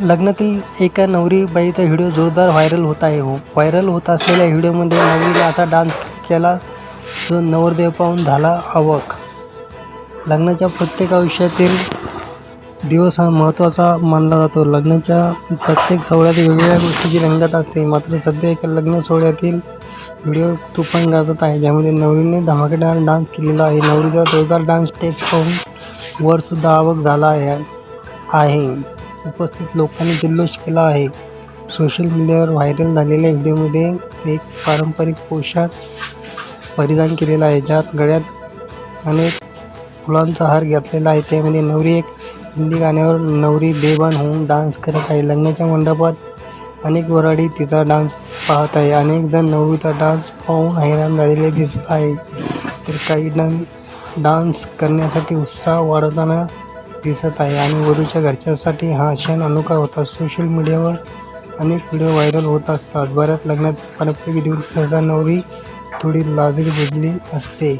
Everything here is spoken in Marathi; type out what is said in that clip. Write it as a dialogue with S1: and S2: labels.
S1: लग्नातील एका नवरी बाईचा व्हिडिओ जोरदार व्हायरल होत आहे. हो व्हायरल होत असलेल्या व्हिडिओमध्ये नवरीने असा डान्स केला जो नवरदेव पाहून झाला अवक लग्नाच्या प्रत्येक आयुष्यातील दिवस हा महत्त्वाचा मानला जातो. लग्नाच्या प्रत्येक सोहळ्यात वेगवेगळ्या गोष्टीची रंगत असते. मात्र सध्या एका लग्न सोहळ्यातील व्हिडिओ तुफान गाजत आहे ज्यामध्ये नवरीने धमाकेदार डान्स केलेला आहे. नवरीचा जोरदार डान्स स्टेप पाहून वरसुद्धा आवक झाला आहे. आहे. उपस्थित लोकांनी जल्लोष केला आहे. सोशल मीडियावर व्हायरल झालेल्या व्हिडिओमध्ये एक पारंपरिक पोशाख परिधान केलेला आहे. ज्यात गळ्यात अनेक फुलांचा हार घातलेला आहे. त्यामध्ये नवरी एक हिंदी गाण्यावर नवरी बेभान होऊन डान्स करत आहे. लग्नाच्या मंडपात अनेक वराडी तिचा डान्स पाहत आहे. अनेक जण नवरीचा डान्स पाहून हैराण झालेले दिसत आहे. तर काही जण डान्स करण्यासाठी उत्साह वाढवताना दिसत आहे आणि वधूच्या घरच्यासाठी हा क्षण अनोखा होता. सोशल मीडियावर अनेक व्हिडिओ व्हायरल होत असतात. बऱ्याच लग्नात पारंपरिक देऊन सहसा नवरी थोडी लाजरी बुजली असते.